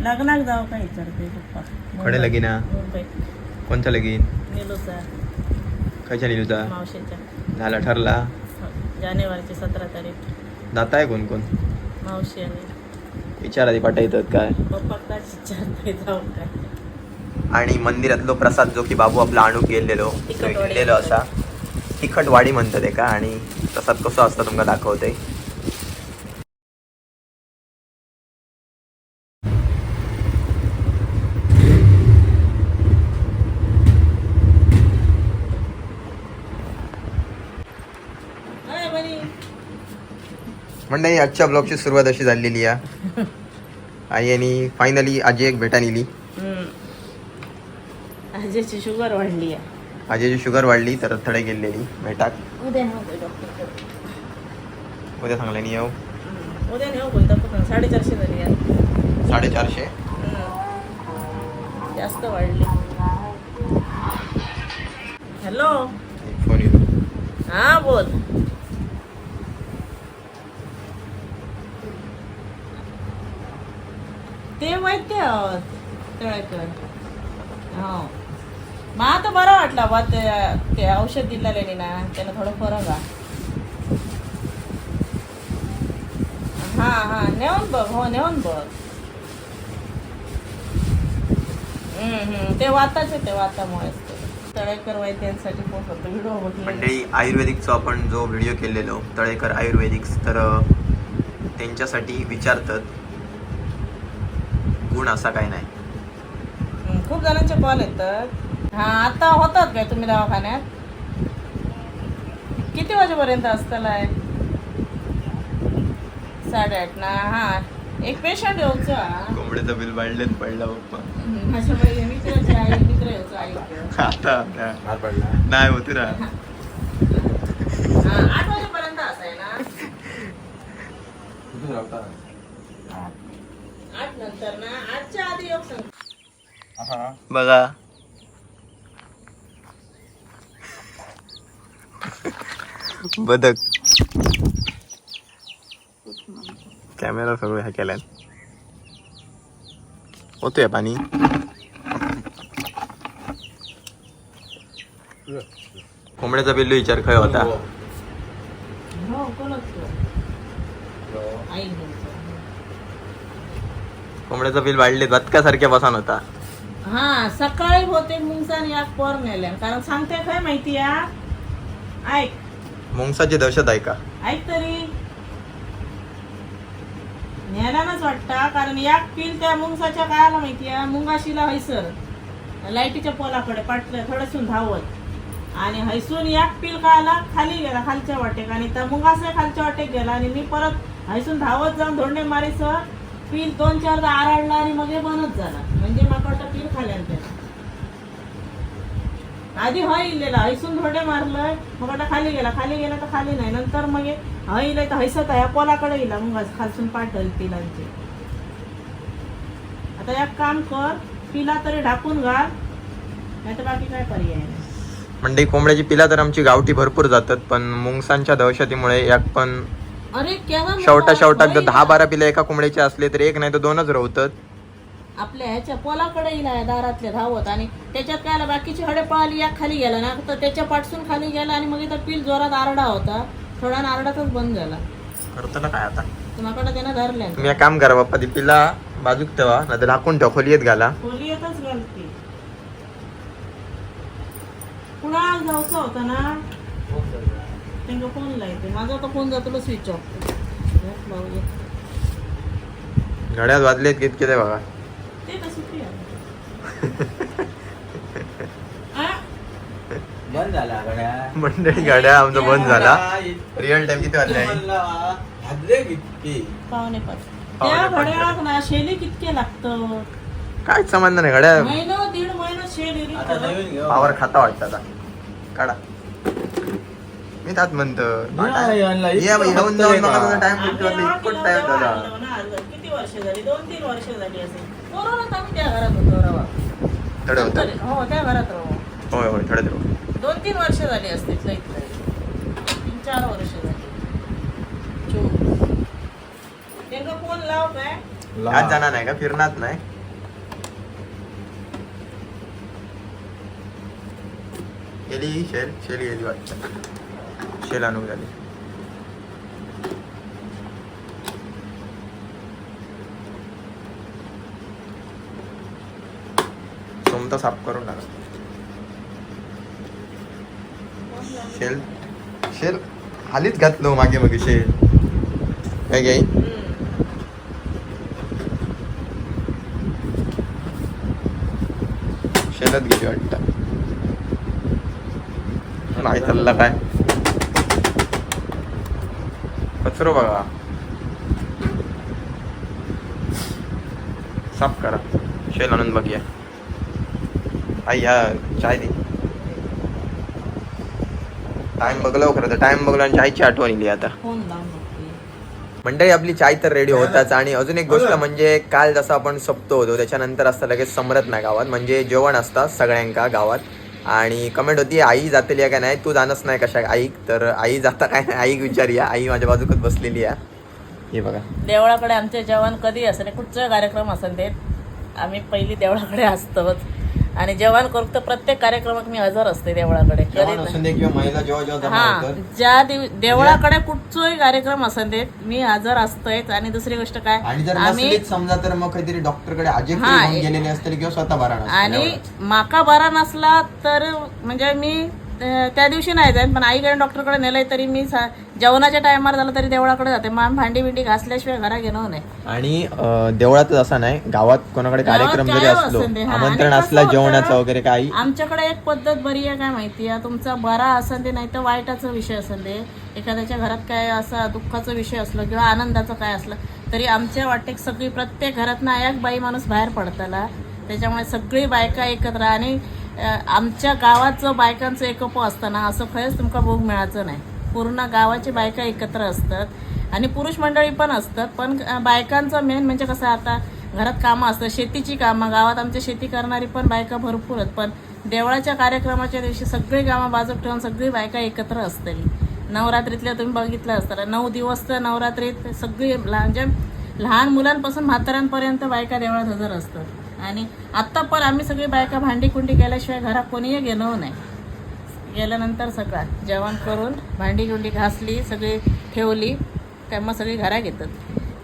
लग्नाक जाऊ काय विचारते पप्पा. खडे लगीन? मुंबई. कोणतं लगीन? निलूचा. खयच्या निलूचा? मावशीच्या झाला ठरला? हो, जानेवारीची सतरा तारीख. जाताय कोण कोण? मावशी आणि विचार आधी पाठा येतात काय? पप्पा काय विचारते जाऊ काय. आणि मंदिरातलो प्रसाद जो की बाबू आपला आणूक गेलेलो तिखटवाडी. गेलेलो असा तिखट वाडी म्हणतात एका आणि प्रसाद कसो असता तुमका दाखवते. मंडळी आजच्या ब्लॉगची सुरुवात अशी झालेली आहे आई आणि फायनली आजी एक भेटा नेली आजीची शुगर वाढली आहे आजीची शुगर वाढली तर थडे गेलेली भेटाक उद्या उद्या सांगले नी येऊ. उद्या नेऊ बोलता पण साडेचारशे झाली साडेचारशे. जास्त वाढली. हॅलो? फोन येतो हा बोल. ते वैद्य तळेकर हो. मग आता बरं वाटलं बा ते ते औषध दिलेले ना त्यानं थोडं फरक आहे. हा हा. नेऊन बघ हो नेऊन बघ. ते वाताच ते वातामुळे तळेकर वैद्यांसाठी फोन व्हिडिओ मंडळी म्हणजे आयुर्वेदिकचा आपण जो व्हिडिओ केलेलो तळेकर आयुर्वेदिक्स तर त्यांच्यासाठी विचारतात गुण असा काय नाही. खूप जणांचे कॉल येतात. हा आता होतात काय तुम्ही दवाखान्यात? किती वाजेपर्यंत असतालाय साडेआठ ना? हा एक पेशंट येऊचा कोंबड्याचं बिल वाढलेच पडला पप्पा. माझ्या मै- मित्राची आई मित्र येऊचो आई आता नाही होती ना. हा आठ वाजेपर्यंत असाय ना नंतर ना आठच्या आधी येऊ सांग बघा. बदक. कॅमेरा सगळं ह्या केल्यान होतोय पाणी. कोंबड्याचा बिल्लू विचार खय होता. हो कोणच? आई घ्यायचं कोंबड्याचं बिल वाढले बदकासारख्या बसान होता. हा सकाळी होते मुंगसान या पोर नेल्या. कारण सांगते काय माहिती या? ऐक. मुंगसाची दहशत आहे का? ऐक तरी. न्यायलाच वाटता कारण या पिल त्या मुंगसाच्या काळाला माहिती आहे. मुंगाशीला हैसर. लाईटीच्या पोलाकडे पाटलं थोडंसून धावत. आणि हैसून याक पिल काळाला खाली गेला खालच्या वाटेक. आणि त्या मुंगासा खालच्या वाटेक गेला. आणि मी परत हैसून धावत जाऊन धोंडे मारीस. पीर दोन चारदा आराडला आणि मग हे बनत झाला म्हणजे माका वाटतं पिल खाली आणते आधी हय इलेला हैसून थोडे मारलंय मग आता खाली गेला. खाली गेला तर खाली नाही. नंतर मग हे हय इले तर हैसत आहे पोलाकडे येला मग खालसून पाठ पिलांची आता एक काम कर पिला तरी ढाकून घाल. नाही तर बाकी काय पर्याय नाही. म्हणजे कोंबड्याची पिला तर आमची गावठी भरपूर जातात पण मुंगसांच्या दहशतीमुळे याक पण अरे केव्हा शेवटा शेवटा होय दहा. बारा पिला एका कोंबड्याचे असले तर एक नाही तर दोनच राहतात आपल्या ह्याच्या पोलाकडे दारातल्या धावत आणि त्याच्यात काय आलं, बाकीची हडे पळाली या खाली गेला ना तर त्याच्या पाठसून खाली गेला आणि मग इथं पिल जोरात आरडा होता. थोडा आरडातच बंद झाला. करतो ना काय आता? तुम्हाकडे त्यानं धरल्या तुम्ही एक काम करा बाप्पा ती पिला बाजूक ठेवा नाही तर ढाकून ठेवा खोलीत घाला. खोली येतच घालते. पुन्हा जाऊचं होतं ना? त्यांना फोन लायते माझा तर फोन जातो स्विच ऑफ घड्यात वाजलेत कितके ते बघा ते? बंद झाला गड्या मंडळी गाड्या आमचा बंद झाला. रिअल टाइम किती वाजले? आहे? भाजले किती पावणे पाच. त्या ना शेली कितके लागतं? काय संबंध नाही गाड्या महिना दीड महिना शेली आता रिक्त. नवीन घेऊ. पावर खाता वाटतं आता. काढा. मी त्यात म्हणतो नाही, आणला. ये बाई, येऊन जाऊन नका आहे टाइम आम्ही इतकं टाइम झाला. किती वर्ष दोन तीन वर्ष झाली असेल. कोरोनात आम्ही त्या घरात होतो रवा. थोडं होतं. नंतर- हो त्या घरात राहू होय होय थोडं थोडं. दोन तीन वर्ष झाली असतील लईत लई. तीन चार वर्ष झाली. चोवीस त्यांना फोन लाव काय ला. आज जाणार नाही का? फिरणार नाही. गेली शेल शेल गेली वाटतं. शेल आणून झाली सोमता साफ करून टाका. शेल. शेल. हालीच घातलो मागे मागे शेल. काय घ्याई शेलच शेतात गेली वाटतं नाही चालला काय? कचरो बघा साफ करा शेल आणून बघूया आई चाय दे टाइम बघलो खरं तर टाइम बघलो आणि चायची आठवण येईल आता. मंडळी आपली चाय तर रेडी होताच आणि अजून एक गोष्ट म्हणजे काल जसं आपण सप्तो होतो त्याच्यानंतर असतं लगेच समरत नाही गावात म्हणजे जेवण असतात सगळ्यांका गावात आणि कमेंट होती आई जातली का नाही? तू जाणच नाही कशा आईक तर आई जाता काय नाही? आईक विचारूया. आई माझ्या बाजूकच बसलेली आहे. हे बघा. देवळाकडे आमचे जेवण कधी असेल कुठचं कार्यक्रम असेल ते? आम्ही पहिली देवळाकडे असतोच. आणि जेवण करू तर प्रत्येक कार्यक्रमात मी हजर असते देवळाकडे. हा ज्या दिव देवळाकडे कुठचोही कार्यक्रम असेल ते मी हजर असतोय आणि दुसरी गोष्ट काय? आम्ही समजा तर मग काहीतरी डॉक्टरकडे आजी हा, घेऊन ए- गेलेले असतील किंवा स्वतः बरा आणि. माका बरा नसला तर म्हणजे मी त्या दिवशी नाही जाईन पण आईकडे डॉक्टरकडे नेलंय तरी मी जेवणाच्या टायमार झालं तरी देवळाकडे जाते. मग आम्ही भांडी बिंडी घासल्याशिवाय घरा घेणं नाही. आणि अं, देवळातच असा नाही गावात कोणाकडे गावात कार्यक्रम जरी असलो. आमंत्रण असला जेवणाचं वगैरे काही. आमच्याकडे एक पद्धत बरी आहे काय माहिती आहे? तुमचा बरा असेल ते नाही तर वाईटाचा विषय असेल ते एखाद्याच्या घरात काय असा दुःखाचा विषय असलो किंवा आनंदाचा काय असलं तरी आमच्या वाटेक सगळी प्रत्येक घरात ना एक बाई माणूस बाहेर पडताला. त्याच्यामुळे सगळी बायका एकत्र आणि आमच्या गावाचं बायकांचं एकप असताना असं खरंच तुमका भोग मिळायचं नाही. पूर्ण गावाची बायका एकत्र असतात आणि पुरुष मंडळी पण असतात पण बायकांचं मेन म्हणजे कसं आता घरात कामं असतात शेतीची कामं गावात आमच्या शेती करणारी पण बायका भरपूर आहेत पण देवळाच्या कार्यक्रमाच्या दिवशी सगळी कामं बाजूक ठेवून सगळी बायका एकत्र असतली. नवरात्रीतल्या तुम्ही बघितलं असतं नऊ दिवस तर नवरात्रीत सगळी लहान म्हणजे लहान मुलांपासून म्हाताऱ्यांपर्यंत बायका देवळात हजर असतात. आणि आत्ता पण आम्ही सगळी बायका भांडी कुंडी केल्याशिवाय घरात कोणीही गेलो नाही. गेल्यानंतर सगळं जेवण करून भांडी गुंडी घासली सगळी ठेवली तेव्हा सगळी घरा घेतात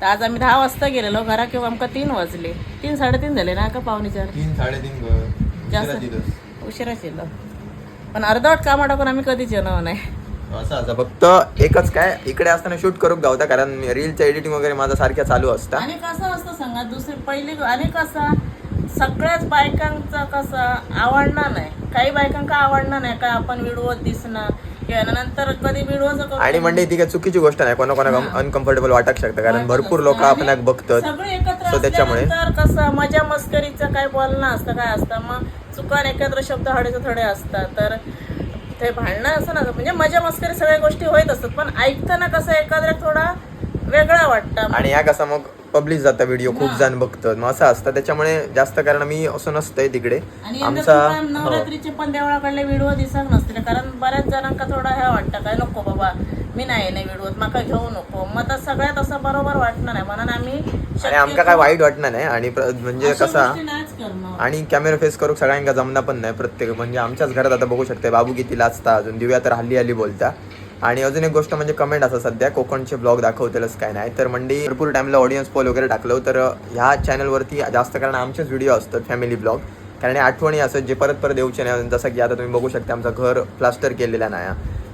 तर आज आम्ही दहा वाजता गेलेलो घरा किंवा आमका तीन वाजले. तीन साडेतीन झाले ना का पावणे चार? तीन साडेतीन जास्त. उशिराच येलो पण अर्धवट कामा टाकून आम्ही कधीच येणार नाही. असं असं फक्त एकच काय इकडे असताना शूट करूक गावता कारण रीलचं एडिटिंग वगैरे माझा सारख्या चालू असता. आणि कसं असतं सांगा दुसरी पहिली आणि कसं सगळ्याच बायकांचा कसं आवडणार नाही. काही बायकांका आवडणार नाही काय आपण व्हिडिओ दिसणं किंवा नंतर कधी व्हिडिओ आणि म्हणजे ती काही चुकीची गोष्ट नाही. कोणा कोणा अनकम्फर्टेबल वाटक शकतं. कारण भरपूर लोक आपल्याला बघतात. सगळे एकत्र त्याच्यामुळे- असल्यानंतर कसं मजा मस्करीचं काय बोलणं असतं काय असतं मग चुकान एकत्र शब्द हडेचे थोडे असतात. तर ते भांडणं असं ना म्हणजे मजा मस्करी सगळ्या गोष्टी होत असतात. पण ऐकताना कसं एखाद्या थोडा वेगळा वाटतं. आणि या कसा मग पब्लिश जाता व्हिडिओ खूप हा. जण बघतात. मग असं असतं. त्याच्यामुळे जास्त कारण मी असं नसतंय तिकडे. आणि यंदा आमचा हो. नवरात्रीचे पण देवळाकडले व्हिडिओ दिसत नसतील कारण बऱ्याच जणांका थोडा ह्या वाटतं काय नको बाबा मी नाही नाही व्हिडिओ माका घेऊ नको. मग तर सगळ्यात असं बरोबर वाटणार नाही म्हणून आम्ही आणि आमका काय वाईट वाटणार नाही. आणि प्र- म्हणजे अशा कसा गोष्टी नाहीच करणं. आणि कॅमेरा फेस करू सगळ्यांका जमना पण नाही प्रत्येक. म्हणजे आमच्याच घरात आता बघू शकते बाबू किती लाचता अजून दिव्या तर हल्ली हल्ली बोलता. आणि अजून एक गोष्ट म्हणजे कमेंट असं सध्या कोकणचे ब्लॉग दाखवतेलच काय नाही. तर मंडी भरपूर टाइमला ऑडियन्स पोल वगैरे टाकलं. तर ह्या चॅनलवरती जास्त कारण आमचेच व्हिडिओ असतात फॅमिली ब्लॉग कारण हे आठवणी असं जे परत परत येऊचे नाही. जसं की आता तुम्ही बघू शकता आमचं घर प्लास्टर केलेलं नाही.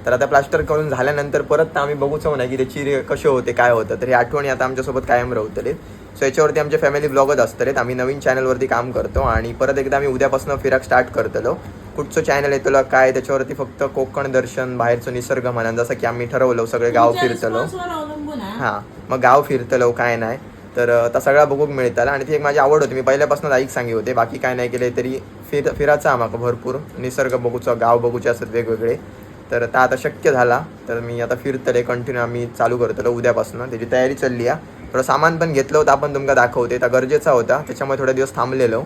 तर आता प्लास्टर करून झाल्यानंतर परत आम्ही बघूच नाही की त्याची कसे होते काय होतं. तर हे आठवणी आता आमच्यासोबत कायम राहतले. सो याच्यावरती आमचे फॅमिली ब्लॉगच असतलेत. आम्ही नवीन चॅनलवरती काम करतो आणि परत एकदा आम्ही उद्यापासून फिराक स्टार्ट करतलो. कुठचं चॅनल येतलो काय? त्याच्यावरती फक्त कोकण दर्शन बाहेरचं निसर्ग म्हणा जसं की आम्ही ठरवलं सगळे गाव फिरतलो. आहे. हां मग गाव फिरतलो काय नाही. तर आता सगळा बघूक मिळताला. आणि ती एक माझी आवड होती. मी पहिल्यापासून ऐक सांगी होते. बाकी काय नाही केले तरी फिर फिरायचं आम्हाला भरपूर. निसर्ग बघूचं गाव बघूचे असतात वेगवेगळे. तर आता आता शक्य झाला. तर मी आता फिरतले कंटिन्यू आम्ही चालू करतलो उद्यापासून. त्याची तयारी चालली आहे. थोडं सामान पण घेतलं होतं आपण तुमका दाखवते. आता गरजेचा होता. त्याच्यामुळे थोडे दिवस थांबलेलो.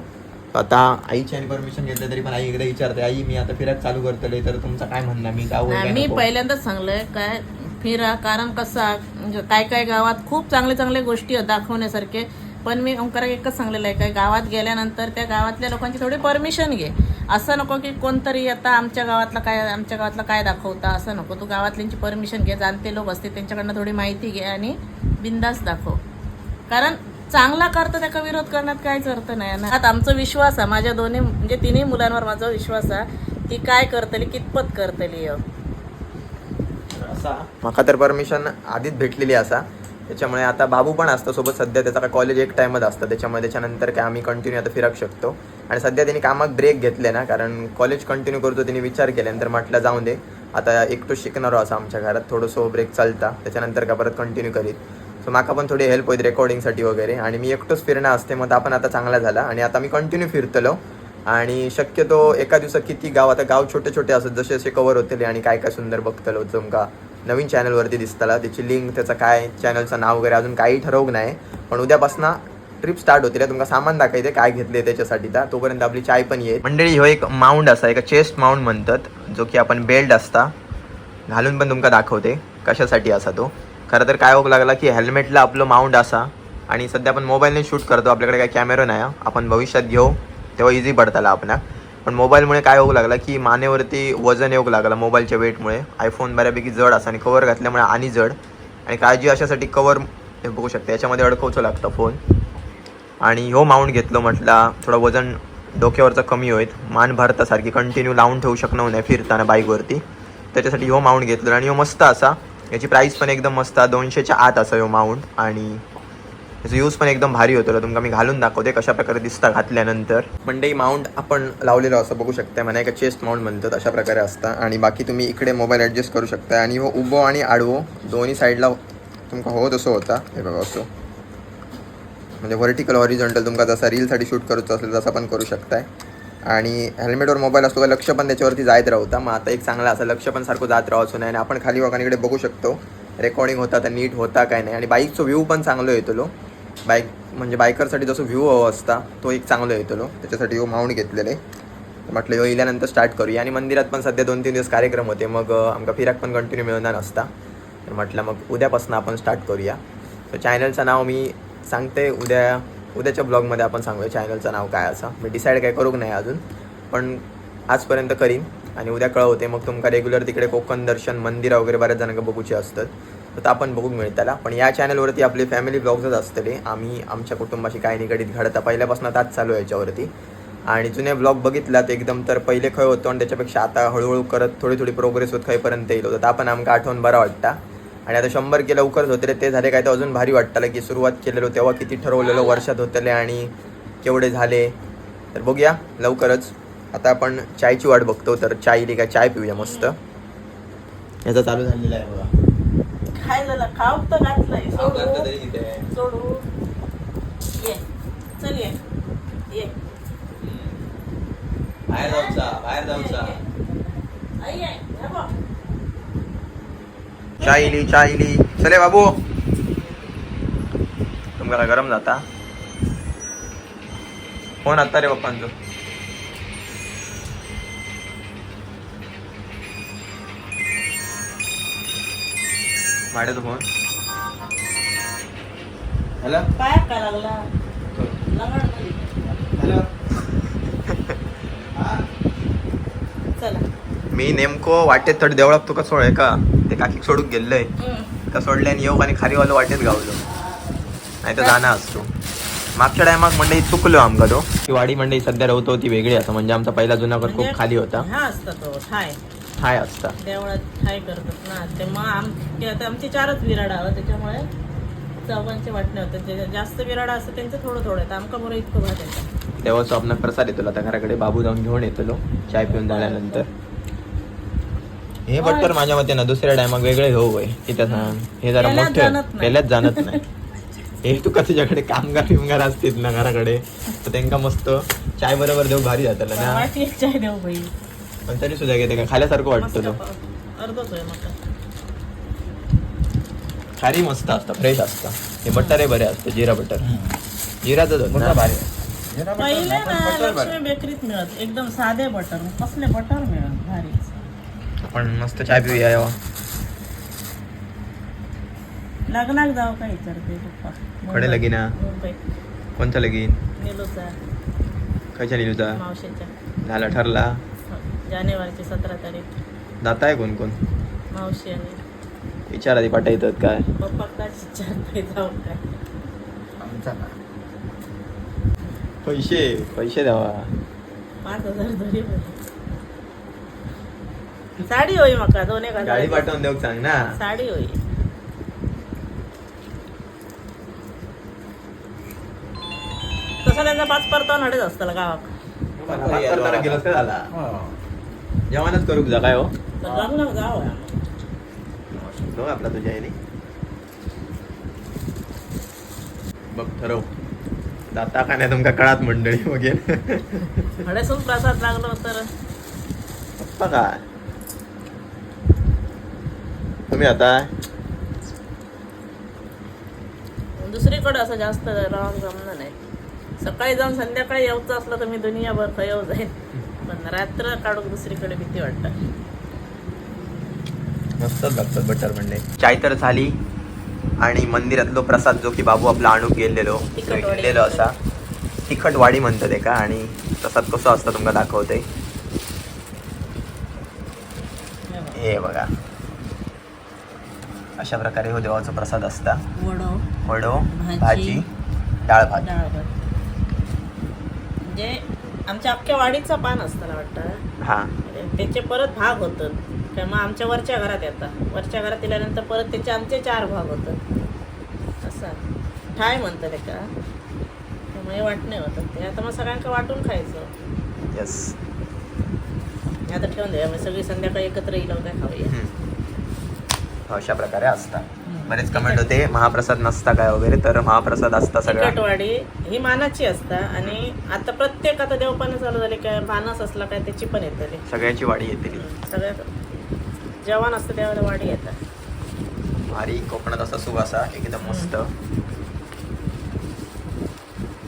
आता आईची आणि परमिशन घेतलं तरी पण आई एकदा विचारते आई मी आता फिरायला चालू करतले तर तुमचं काय म्हणणं? मी नाही, काय मी? पहिल्यांदाच सांगलंय काय फिरा कारण कसं म्हणजे काय काय गावात खूप चांगले चांगले गोष्टी आहेत दाखवण्यासारखे पण मी ओंकारा एकच सांगलेलं आहे काय गावात गेल्यानंतर त्या गावातल्या लोकांची थोडी परमिशन घे. असं नको की कोणतरी आता आमच्या गावातला काय आमच्या गावातला काय दाखवता असं नको. तू गावातल्यांची परमिशन घे जाणते लोक असते त्यांच्याकडनं थोडी माहिती घे आणि बिंदास दाखव. कारण चांगला करतो त्याचा विरोध करण्यात काहीच अर्थ नाही ना. आता आमचा विश्वास आहे माझ्या दोन्ही म्हणजे तिन्ही मुलांवर माझा विश्वास आहे ती काय करतली कितपत करतली म्हाका तर परमिशन आधीच भेटलेली असा. त्याच्यामुळे आता बाबू पण असतो सोबत सध्या त्याचा काय कॉलेज एक टाइमच असतं. त्याच्यामुळे त्याच्यानंतर काय आम्ही कंटिन्यू आता फिरक शकतो. आणि सध्या त्यांनी कामात ब्रेक घेतले ना कारण कॉलेज कंटिन्यू करतो त्यांनी विचार केल्यानंतर म्हटलं जाऊन दे. आता एकटो शिकणार असं आमच्या घरात थोडंसं ब्रेक चालता. त्याच्यानंतर का परत कंटिन्यू करीत. सो माका पण थोडी हेल्प होईल रेकॉर्डिंगसाठी वगैरे. आणि मी एकटोच फिरणं असते मग आपण आता चांगला झाला. आणि आता मी कंटिन्यू फिरतलो. आणि शक्यतो एका दिवसात किती गाव आता गाव छोटे छोटे असत जसे जसे कवर होतले आणि काय काय सुंदर बघतलो तुमका नवीन चॅनलवरती दिसतला त्याची लिंक त्याचं काय चॅनलचं नाव वगैरे अजून काही ठरवूक नाही. पण उद्यापासून ट्रिप स्टार्ट होते तुमका सामान दाखवते काय घेतले त्याच्यासाठी. तर तोपर्यंत आपली चाय पण येईल. मंडळी ह्यो एक माउंड असा एक चेस्ट माउंड म्हणतात जो की आपण बेल्ट असता. घालून पण तुमका दाखवते कशासाठी असा तो. खरं तर काय होऊ लागला की हेल्मेटला आपलं माउंट असा आणि सध्या आपण मोबाईलने शूट करतो आपल्याकडे काही कॅमेरा नाही आपण भविष्यात घेऊ तेव्हा इझी पडताला आपल्या पण मोबाईलमुळे काय होऊ लागला की मानेवरती वजन येऊ लागला मोबाईलच्या वेटमुळे आयफोन बऱ्यापैकी जड असा आणि कवर घातल्यामुळे आणि जड. आणि काळजी अशासाठी कवर हे बघू शकते याच्यामध्ये अडकवचं लागतं फोन आणि ह्यो माउंट घेतलो म्हटला थोडं वजन डोक्यावरचं कमी होईल. मान भरतासारखी कंटिन्यू लावून ठेवू शकणार नाही फिरताना बाईकवरती त्याच्यासाठी ह्यो माउंट घेतलो आणि ह्यो मस्त असा. याची प्राईस पण एकदम मस्त दोनशेच्या आत असा ह्यो माउंट आणि याचा यूज पण एकदम भारी होतो. तुमका मी घालून दाखवते कशा प्रकारे दिसता घातल्यानंतर. मंडई माउंट आपण लावलेलो असं बघू शकता म्हणा एका चेस्ट माउंट म्हणतात अशा प्रकारे असता. आणि बाकी तुम्ही इकडे मोबाईल ॲडजस्ट करू शकता आणि हो उभो आणि आडवो दोन्ही साईडला तुमका हो तसं होता. हे बघा असो. म्हणजे व्हर्टिकल हॉरिझॉन्टल तुमका जसा रीलसाठी शूट करूचं असेल तसा पण करू शकताय. आणि हेल्मेटवर मोबाईल असतो का लक्ष पण त्याच्यावरती जायत राहता मग आता एक चांगला असं लक्ष पण सारखं जात राहायचं नाही. आणि आपण खाली वाकानीकडे बघू शकतो रेकॉर्डिंग होता तर नीट होता काय नाही. आणि बाईकचं व्ह्यू पण चांगलं येतलो. बाईक म्हणजे बायकरसाठी जसं व्ह्यू हवा असता तो एक चांगला येतलो. त्याच्यासाठी हो माउंट घेतलेले. म्हटलं हो इल्यानंतर स्टार्ट करूया. आणि मंदिरात पण सध्या दोन तीन दिवस कार्यक्रम होते. मग आमका फिराक पण कंटिन्यू मिळणार नसता तर म्हटलं मग उद्यापासून आपण स्टार्ट करूया. तर चॅनलचं नाव मी सांगते. उद्या उद्याच्या ब्लॉगमध्ये आपण सांगूया चॅनलचं नाव काय असं. मी डिसाईड काय करूक नाही अजून पण आजपर्यंत करीन. आणि उद्या कळवते. मग तुमका रेग्युलर तिकडे कोकण दर्शन मंदिरं वगैरे बऱ्याच जणांना बघूचे असतात. तर आपण बघूक मिळताला पण या चॅनलवरती आपले फॅमिली ब्लॉग्सच असतले. आम्ही आमच्या कुटुंबाशी काय निगडीत घडता पहिल्यापासून ताच चालू आहे याच्यावरती. आणि जुने ब्लॉग बघितलात एकदम तर पहिले खय होतो आणि त्याच्यापेक्षा आता हळूहळू करत थोडी थोडी प्रोग्रेस होत खयपर्यंत येईल. होतं तर आपण आमका आठवण बरा वाटता. आणि आता शंभर के लवकरच होते रे. ते झाले काय तर अजून भारी वाटतं. की सुरुवात केलेलो तेव्हा किती ठरवलेलं वर्षात होतले आणि केवढे झाले. तर बघूया लवकरच. आता आपण चायची वाट बघतो. तर चाय इली काय चाय पिऊया मस्त. याचा चालू झालेला आहे बघा. काय झालं खाऊ तर घातलंय सोडू सोडू. ये. चल ये. ये. बाहेर जाऊचा बाहेर जाऊचा आई ये हे बघ. चाय इली चाय इली चले बाबू. तुमका गरम जाता. फोन आता रे पप्पांचो. भाड्याचा फोन. हॅलो. काय काय लागला. हॅलो. मी नेमको वाटेत थोडी देवळात तुका सोड का? ते काकी सोडून गेल्लंय. का सोडले आणि येऊ आणि खालीवालो वाटेत गावलो. नाही तर जाणं असतो. मागच्या टायमाक मंडई चुकलो आमका तो. ती वाडी मंडई सध्या रवतो ती वेगळी असं म्हणजे आमचा पहिला जुना घर म्हणजे खूप खाली होता. हा असता ठाय. करतात ना. ते मग आम ते आता आमची चारच विराड आहोत त्याच्यामुळे चौघांचे वाटणे होते. जे जास्त विराड असतं त्यांचं थोडं थोडं येतं. आमका बरं इतकं भात येतं. तेव्हा स्वप्न प्रसाद येतो आता घराकडे बाबू जाऊन घेऊन येतो चाय पिऊन झाल्यानंतर. हे बट्टर माझ्या मते ना दुसऱ्या टायमाक वेगळे घेऊ होय तिथे सांग हे. जरा मोठे जाणत नाही. पेल्यात जाणत नाही. हे तुका तुझ्याकडे कामगार बिमगार असतील ना घराकडे? तर त्यांका मस्त चाय बरोबर देऊ भारी जातलं ना. वाटी एक चाय देऊ बाई. पण तरी सुद्धा घेते का? खाल्यासारखं वाटतं तो. खारी मस्त असतं फ्रेश असतं. हे बटर आहे बरे असतं जिरा बटर. जिराचं ना. भारी पहिले ना लक्ष्मी बेकरीत मिळत. एकदम साधे बटर. कसले बटर मिळत भारी आपण मस्त चाय पिऊया यावं. लग्नाक जाऊ का विचारते पप्पा. कडे लगीन कोणता लगीन? निलूचा. खयच्या निलूचा? मावशीच्या झाला ठरला. हो, जानेवारीची सतरा तारीख. जाताय कोण कोण? मावशी आणि विचार आधी पाठा येतात काय. पप्पा काय विचारताय जाऊ काय. आमचा पैसे पैसे द्यावा. पाच हजार. साडी होई मका दोन एक हजार गाडी पाठवून देऊ सांग ना. साडी होई. तसं त्यांचा पाच परतावा नडेच असताला गावाक. गेलं झाला जेवणच करू जा काय हो? तर जावं बघ आपला तुझ्या याने बघ ठरव. जाता का नाही तुमका कळात मंडळी वगैरे हडेसून प्रसाद लागलो तर. पप्पा काय? तुम्ही आता दुसरीकडे असं जास्त राहून जमलं नाही. सकाळी जाऊन संध्याकाळी यायचं असलं तर मी दुनियाभर खयव जाईन. पण रात्र काढून दुसरीकडे भीती वाटतं. मस्तच लागतात बटर मंडे चाय तर झाली. आणि मंदिरातलो प्रसाद जो की बाबू आपला आणूक गेलेलो. घेतलेलो असा तिखट वाडी म्हणतात एका आणि प्रसाद कसो असता तुमका दाखवते हे बघा. अशा प्रकारे हो देवाचा प्रसाद असता. वडो वडो भाजी, डाळ भात. डाळ भात. म्हणजे आमच्या अख्ख्या वाडीचा पान असताना वाटतं. हा. त्याचे परत भाग होतात काय मग आमच्या वरच्या घरात येतात. वरच्या घरात दिल्यानंतर परत त्याचे आमचे चार भाग होतात. असं. ठाय म्हणतात ते का त्यामुळे वाटणे होतात ते आता मग सगळ्यांका वाटून खायचं. येस आता ठेवून द्या. मग सगळी संध्याकाळी एकत्र येईल काय खाऊया. अशा प्रकारे असता बरेच कमेंट होते महाप्रसाद नसता काय वगैरे तर महाप्रसाद असता सगळा. ही मानाची असता आणि आता प्रत्येक आता देवपानं चालू झाले काय मानस असला काय त्याची पण येतली सगळ्याची वाडी येते सगळ्यात जेवण असतं त्यावेळेला वाडी येतात. भारी कोकणात असा सुख असा एकदम मस्त.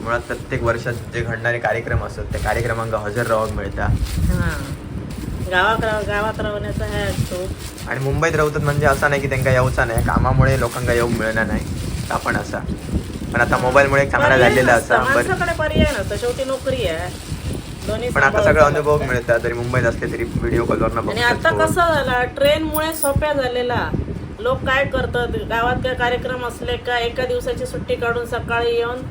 मुळात प्रत्येक वर्षात जे घडणारे कार्यक्रम असतात त्या कार्यक्रमांका हजर राहूक मिळता. हां. गावात गावात राहण्याचा हा असतो आणि मुंबईत राहतात म्हणजे असं नाही की त्यांना येऊचा नाही. कामामुळे लोकांना येऊ मिळणार नाही. आपण असा. पण आता मोबाईलमुळे चांगला झालेला असा. बरं. पर्याय नसतं. शेवटी नोकरी आहे. पण आता सगळं अनुभव. मिळतात. जरी मुंबईत असले तरी व्हिडिओ कॉलवर आणि आता कसं झालं? ट्रेनमुळे सोप्या झालेला. लोक काय करतात? गावात काय कार्यक्रम असले का? एका दिवसाची सुट्टी काढून सकाळी येऊन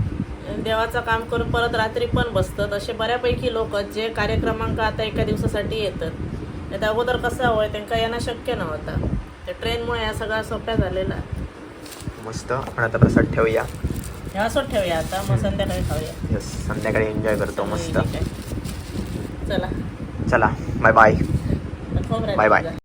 देवाचं काम करून परत रात्री पण बसतात. असे बऱ्यापैकी लोक जे कार्यक्रमांक आता एका दिवसासाठी येतात. नाही तर अगोदर कसं हवंय त्यांना येणं शक्य नव्हतं. त्या ट्रेनमुळे या सगळ्या सोप्या झालेला मस्त. आपण आता प्रसाद ठेवूया. हे असंच ठेवूया आता. मग संध्याकाळी खाऊया. यस संध्याकाळी एन्जॉय करतो मस्त ठीक आहे. चला. चला बाय बाय bye. जा.